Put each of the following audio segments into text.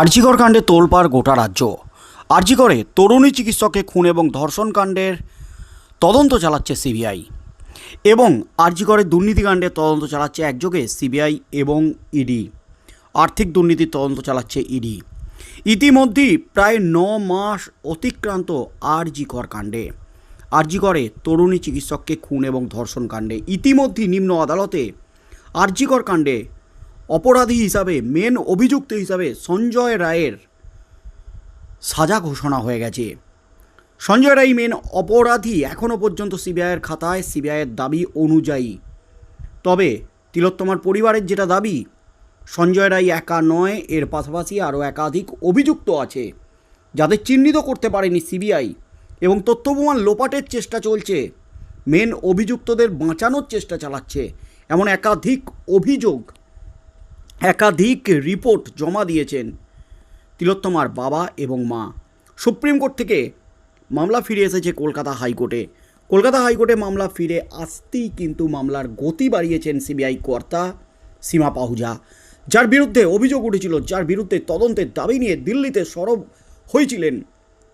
আরজিকর কাণ্ডে তোলপাড় গোটা রাজ্য। আরজিকরে তরুণী চিকিৎসককে খুন এবং ধর্ষণ কাণ্ডের তদন্ত চালাচ্ছে সিবিআই। এবং আরজিকরের দুর্নীতিকাণ্ডে তদন্ত চালাচ্ছে একযোগে সিবিআই এবং ইডি। আর্থিক দুর্নীতির তদন্ত চালাচ্ছে ইডি। ইতিমধ্যেই প্রায় ন মাস অতিক্রান্ত আরজিকর কাণ্ডে। আরজিকরে তরুণী চিকিৎসককে খুন এবং ধর্ষণ কাণ্ডে। ইতিমধ্যেই নিম্ন আদালতে আরজিকর কাণ্ডে অপরাধী হিসাবে মেন অভিযুক্ত হিসাবে সঞ্জয় রায়ের সাজা ঘোষণা হয়ে গেছে। সঞ্জয় রায় মেন অপরাধী এখনও পর্যন্ত সিবিআইয়ের খাতায় সিবিআইয়ের দাবি অনুযায়ী। তবে তিলোত্তমার পরিবারের যেটা দাবি, সঞ্জয় রায় একা নয়, এর পাশাপাশি আরও একাধিক অভিযুক্ত আছে, যাদের চিহ্নিত করতে পারেনি সিবিআই এবং তথ্য প্রমাণ লোপাটের চেষ্টা চলছে মেন অভিযুক্তদের বাঁচানোর চেষ্টা চালাচ্ছে, এমন একাধিক অভিযোগ একাধিক রিপোর্ট জমা দিয়েছেন তিলোত্তমার বাবা এবং মা। সুপ্রিম কোর্ট থেকে মামলা ফিরে এসেছে কলকাতা হাইকোর্টে। কলকাতা হাইকোর্টে মামলা ফিরে আসতেই কিন্তু মামলার গতি বাড়িয়েছেন সিবিআই কর্তা সীমা পাহুজা। যার বিরুদ্ধে অভিযোগ উঠেছিল, যার বিরুদ্ধে তদন্তের দাবি নিয়ে দিল্লিতে সরব হয়েছিলেন,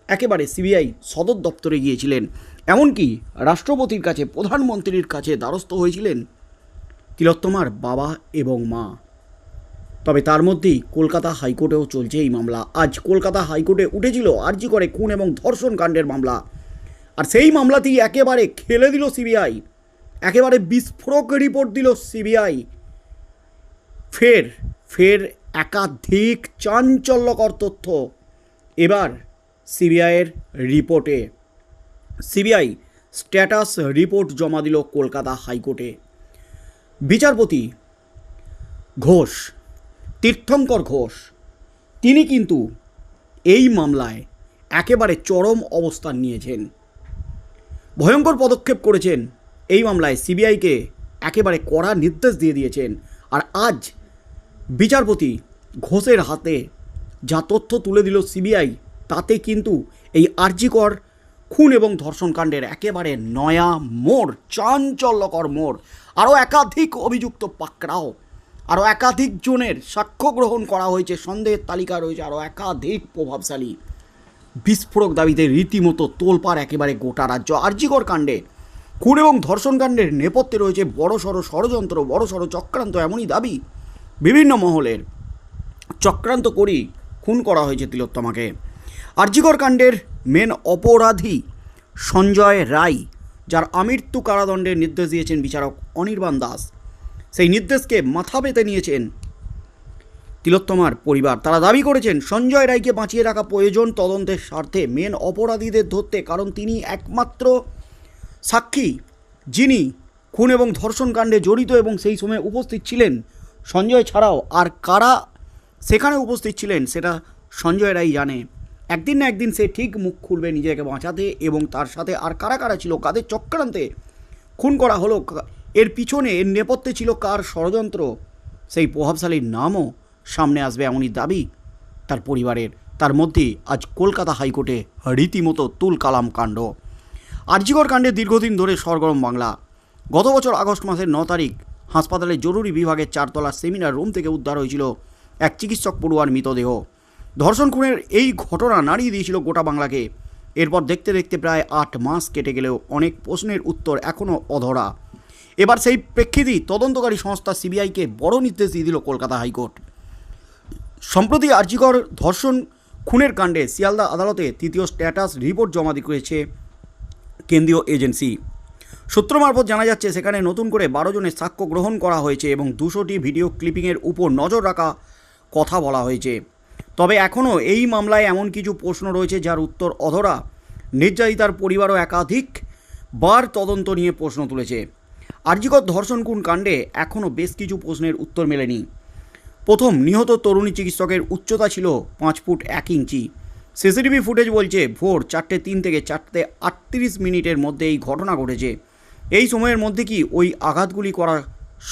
একেবারে সিবিআই সদর দপ্তরে গিয়েছিলেন। এমনকি রাষ্ট্রপতির কাছে, প্রধানমন্ত্রীর কাছে দ্বারস্থ হয়েছিলেন তিলোত্তমার বাবা এবং মা। তবে তার মধ্যেই কলকাতা হাইকোর্টেও চলছে এই মামলা। আজ কলকাতা হাইকোর্টে উঠেছিল আর্জি করে খুন এবং ধর্ষণ কাণ্ডের মামলা। আর সেই মামলাতেই একেবারে খেলে দিল সিবিআই। একেবারে বিস্ফোরক রিপোর্ট দিল সিবিআই। ফের ফের একাধিক চাঞ্চল্যকর তথ্য। এবার সিবিআইয়ের রিপোর্টে। সিবিআই স্ট্যাটাস রিপোর্ট জমা দিল কলকাতা হাইকোর্টে। বিচারপতি ঘোষ তীর্থঙ্কর ঘোষ। তিনি কিন্তু এই মামলায় একেবারে চরম অবস্থান নিয়েছেন। ভয়ঙ্কর পদক্ষেপ করেছেন। এই মামলায় সিবিআইকে একেবারে কড়া নির্দেশ দিয়ে দিয়েছেন। আর আজ বিচারপতি ঘোষের হাতে যা তথ্য তুলে দিল সিবিআই, তাতে কিন্তু এই আর্জিকর খুন এবং ধর্ষণকাণ্ডের একেবারে নয়া মোড়, চাঞ্চল্যকর মোড়, আরও একাধিক অভিযুক্ত পাকড়াও আরও একাধিক জনের সাক্ষ্য গ্রহণ করা হয়েছে। সন্দেহের তালিকা রয়েছে আরও একাধিক প্রভাবশালী। বিস্ফোরক দাবিতে রীতিমতো তোলপাড় একেবারে গোটা রাজ্য। আর্জিকর কাণ্ডে খুন এবং ধর্ষণকাণ্ডের নেপথ্যে রয়েছে বড়সড় ষড়যন্ত্র বড়সড় চক্রান্ত এমনই দাবি বিভিন্ন মহলের। চক্রান্ত করেই খুন করা হয়েছে তিলোত্তমাকে। আর্জিকর কাণ্ডের মেন অপরাধী সঞ্জয় রায়, যার আমৃত্যু কারাদণ্ডের নির্দেশ দিয়েছেন বিচারক অনির্বাণ দাস। সেই নির্দেশকে মাথা পেতে নিয়েছেন তিলোত্তমার পরিবার। তারা দাবি করেছেন, সঞ্জয় রায়কে বাঁচিয়ে রাখা প্রয়োজন তদন্তের স্বার্থে, মেন অপরাধীদের ধরতে, কারণ তিনি একমাত্র সাক্ষী, যিনি খুন এবং ধর্ষণ কাণ্ডে জড়িত এবং সেই সময় উপস্থিত ছিলেন। সঞ্জয় ছাড়াও আর কারা সেখানে উপস্থিত ছিলেন, সেটা সঞ্জয় রায় জানে। একদিন না একদিন সে ঠিক মুখ খুলবে নিজেকে বাঁচাতে এবং তার সাথে আর কারা কারা ছিল, কাদের চক্রান্তে খুন করা হলো এর পিছনে এর নেপথ্যে ছিল কার ষড়যন্ত্র? সেই প্রভাবশালীর নামও সামনে আসবে এমনই দাবি তার পরিবারের। তার মধ্যে আজ কলকাতা হাইকোর্টে রীতিমতো তুল কালাম কাণ্ড। আরজিকর কাণ্ডে দীর্ঘদিন ধরে সরগরম বাংলা। গত বছর আগস্ট মাসের ন তারিখ হাসপাতালের জরুরি বিভাগের চারতলা সেমিনার রুম থেকে উদ্ধার হয়েছিল এক চিকিৎসক পড়ুয়ার মৃতদেহ। ধর্ষণ খুনের এই ঘটনা নাড়িয়ে দিয়েছিল গোটা বাংলাকে। এরপর দেখতে দেখতে প্রায় আট মাস কেটে গেলেও অনেক প্রশ্নের উত্তর এখনও অধরা। এবার সেই প্রেক্ষিতেই তদন্তকারী সংস্থা সিবিআইকে বড় নির্দেশ দিয়ে দিল কলকাতা হাইকোর্ট। সম্প্রতি আর্জিকর ধর্ষণ খুনের কাণ্ডে শিয়ালদা আদালতে তৃতীয় স্ট্যাটাস রিপোর্ট জমা দিয়েছে কেন্দ্রীয় এজেন্সি। সূত্র মারফত জানা যাচ্ছে, সেখানে নতুন করে বারো জনের সাক্ষ্য গ্রহণ করা হয়েছে এবং দুশোটি ভিডিও ক্লিপিংয়ের উপর নজর রাখা কথা বলা হয়েছে। তবে এখনও এই মামলায় এমন কিছু প্রশ্ন রয়েছে, যার উত্তর অধরা নির্যাতিতার পরিবারও একাধিক বার তদন্ত নিয়ে প্রশ্ন তুলেছে। আর্জিকর ধর্ষণ খুন কাণ্ডে এখনও বেশ কিছু প্রশ্নের উত্তর মেলেনি। প্রথম, নিহত তরুণী চিকিৎসকের উচ্চতা ছিল পাঁচ ফুট এক ইঞ্চি। সিসিটিভি ফুটেজ বলছে ভোর চারটে তিন থেকে চারটে আটত্রিশ মিনিটের মধ্যে এই ঘটনা ঘটেছে। এই সময়ের মধ্যে কি ওই আঘাতগুলি করা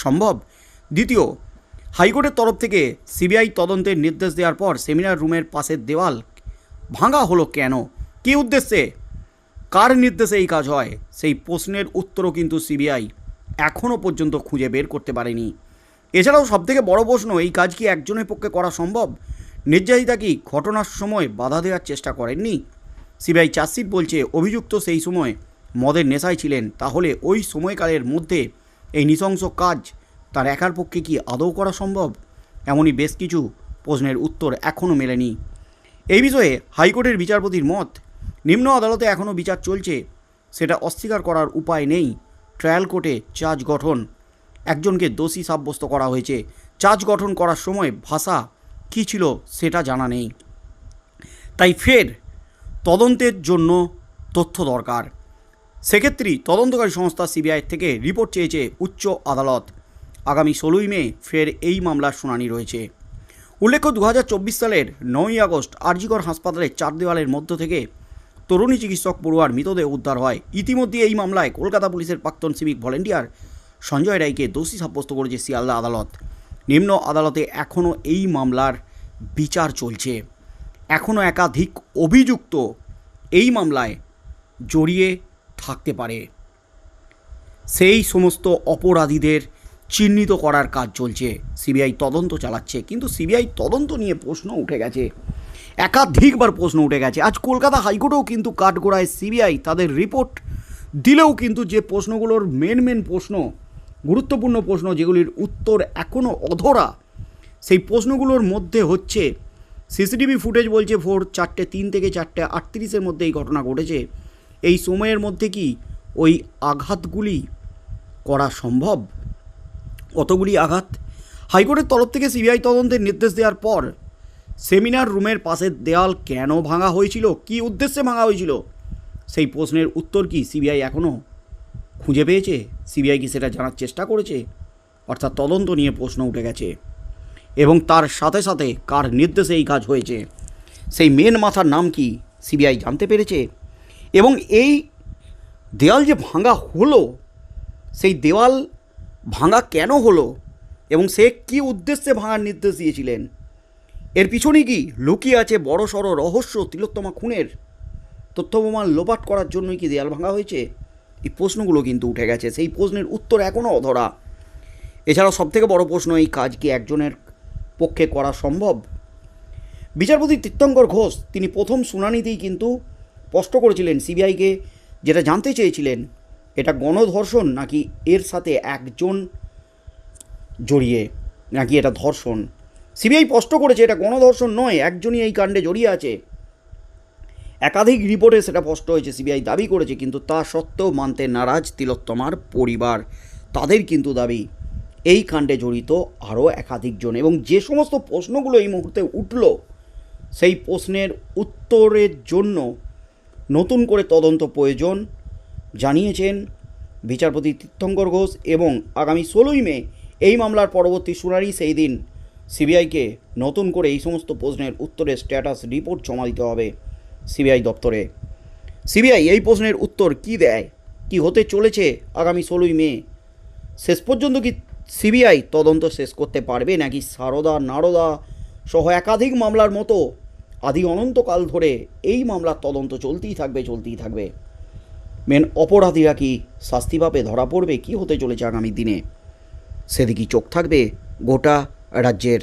সম্ভব? দ্বিতীয়, হাইকোর্টের তরফ থেকে সিবিআই তদন্তের নির্দেশ দেওয়ার পর সেমিনার রুমের পাশের দেওয়াল ভাঙা হলো কেন? কী উদ্দেশ্যে? কার নির্দেশে এই কাজ হয়? সেই প্রশ্নের উত্তরও কিন্তু সিবিআই। এখনও পর্যন্ত খুঁজে বের করতে পারেনি। এছাড়াও সবথেকে বড় প্রশ্ন, এই কাজ কি একজনের পক্ষে করা সম্ভব? নির্যাতিতা কি ঘটনার সময় বাধা দেওয়ার চেষ্টা করেননি? সিবিআই চার্জশিট বলছে, অভিযুক্ত সেই সময় মদের নেশায় ছিলেন, তাহলে ওই সময়কালের মধ্যে এই নৃশংস কাজ তার একার পক্ষে কি আদৌ করা সম্ভব? এমনই বেশ কিছু প্রশ্নের উত্তর এখনও মেলেনি। এই বিষয়ে হাইকোর্টের বিচারপতির মত, নিম্ন আদালতে এখনও বিচার চলছে, সেটা অস্বীকার করার উপায় নেই। ট্রায়াল কোর্টে চার্জ গঠন। একজনকে দোষী সাব্যস্ত করা হয়েছে। চার্জ গঠন করার সময় ভাষা কী ছিল সেটা জানা নেই। তাই ফের তদন্তের জন্য তথ্য দরকার। সেক্ষেত্রে তদন্তকারী সংস্থা সিবিআই থেকে রিপোর্ট চেয়েছে উচ্চ আদালত। আগামী ষোলোই মে ফের এই মামলার শুনানি রয়েছে। উল্লেখ্য, দু হাজার চব্বিশ সালের নয়ই আগস্ট আরজিকর হাসপাতালের চার দেওয়ালের মধ্য থেকে তরুণী চিকিৎসক পড়ুয়ার মৃতদেহ উদ্ধার হয়। ইতিমধ্যে এই মামলায় কলকাতা পুলিশের প্রাক্তন সিভিক ভলেন্টিয়ার সঞ্জয় রায়কে দোষী সাব্যস্ত করেছে শিয়ালদা আদালত। নিম্ন আদালতে এখনও এই মামলার বিচার চলছে। এখনও একাধিক অভিযুক্ত এই মামলায় জড়িয়ে থাকতে পারে। সেই সমস্ত অপরাধীদের চিহ্নিত করার কাজ চলছে। সিবিআই তদন্ত চালাচ্ছে, কিন্তু সিবিআই তদন্ত নিয়ে প্রশ্ন উঠে গেছে। একাধিকবার প্রশ্ন উঠে গেছে। আজ কলকাতা হাইকোর্টেও কিন্তু কাঠগোড়ায় সিবিআই তাদের রিপোর্ট দিলেও কিন্তু যে প্রশ্নগুলোর মেন মেন প্রশ্ন, গুরুত্বপূর্ণ প্রশ্ন যেগুলির উত্তর এখনও অধরা, সেই প্রশ্নগুলোর মধ্যে হচ্ছে, সিসিটিভি ফুটেজ বলছে ভোর চারটে তিন থেকে চারটে আটত্রিশের মধ্যে এই ঘটনা ঘটেছে। এই সময়ের মধ্যে কি ওই আঘাতগুলি করা সম্ভব? কতগুলি আঘাত? হাইকোর্টের তরফ থেকে সিবিআই তদন্তের নির্দেশ দেওয়ার পর সেমিনার রুমের পাশের দেয়াল কেন ভাঙা হয়েছিল? কী উদ্দেশ্যে ভাঙা হয়েছিল? সেই প্রশ্নের উত্তর কি সিবিআই এখনও খুঁজে পেয়েছে? সিবিআই কি সেটা জানার চেষ্টা করেছে? অর্থাৎ তদন্ত নিয়ে প্রশ্ন উঠে গেছে। এবং তার সাথে সাথে কার নির্দেশে এই কাজ হয়েছে? সেই মেন মাথার নাম কি সিবিআই জানতে পেরেছে? এবং এই দেওয়াল যে ভাঙা হলো, সেই দেওয়াল ভাঙা কেন হলো? এবং সে কী উদ্দেশ্যে ভাঙার নির্দেশ দিয়েছিলেন? এর পিছনে কি লুকিয়ে আছে বড় সড়ো রহস্য তিলোত্তমা খুনের? তথ্য প্রমাণ লোপাট করার জন্যই কি দেয়াল ভাঙা হয়েছে? এই প্রশ্নগুলো কিন্তু উঠে গেছে। সেই প্রশ্নের উত্তর এখনও অধরা। এছাড়াও সবথেকে বড় প্রশ্ন, এই কাজ কি একজনের পক্ষে করা সম্ভব? বিচারপতি তীর্থঙ্কর ঘোষ, তিনি প্রথম শুনানিতেই কিন্তু স্পষ্ট করেছিলেন সিবিআইকে যেটা জানতে চেয়েছিলেন, এটা গণধর্ষণ নাকি এর সাথে একজন জড়িয়ে, নাকি এটা ধর্ষণ? সিবিআই স্পষ্ট করেছে, এটা গণধর্ষণ নয়, একজনই এই কাণ্ডে জড়িয়ে আছে। একাধিক রিপোর্টে সেটা স্পষ্ট হয়েছে, সিবিআই দাবি করেছে, কিন্তু তা সত্ত্বেও মানতে নারাজ তিলোত্তমার পরিবার। তাদের কিন্তু দাবি, এই কাণ্ডে জড়িত আরও একাধিকজন এবং যে সমস্ত প্রশ্নগুলো এই মুহূর্তে উঠল, সেই প্রশ্নের উত্তরের জন্য নতুন করে তদন্ত প্রয়োজন জানিয়েছেন বিচারপতি তীর্থঙ্কর ঘোষ এবং আগামী ষোলোই মে এই মামলার পরবর্তী শুনানি, সেই দিন সিবিআইকে নতুন করে এই সমস্ত প্রশ্নের উত্তরের স্ট্যাটাস রিপোর্ট জমা দিতে হবে সিবিআই দপ্তরে। সিবিআই এই প্রশ্নের উত্তর কি দেয়? কি হতে চলেছে আগামী ষোলোই মে? শেষ পর্যন্ত কি সিবিআই তদন্ত শেষ করতে পারবে নাকি সারদা নারদা সহ একাধিক মামলার মতো আদি অনন্তকাল ধরে এই মামলার তদন্ত চলতেই থাকবে চলতেই থাকবে? মেন অপরাধীরা কি শাস্তি পাবে, ধরা পড়বে? কি হতে চলেছে আগামী দিনে? সেদিকেই চোখ থাকবে গোটা রাজ্যের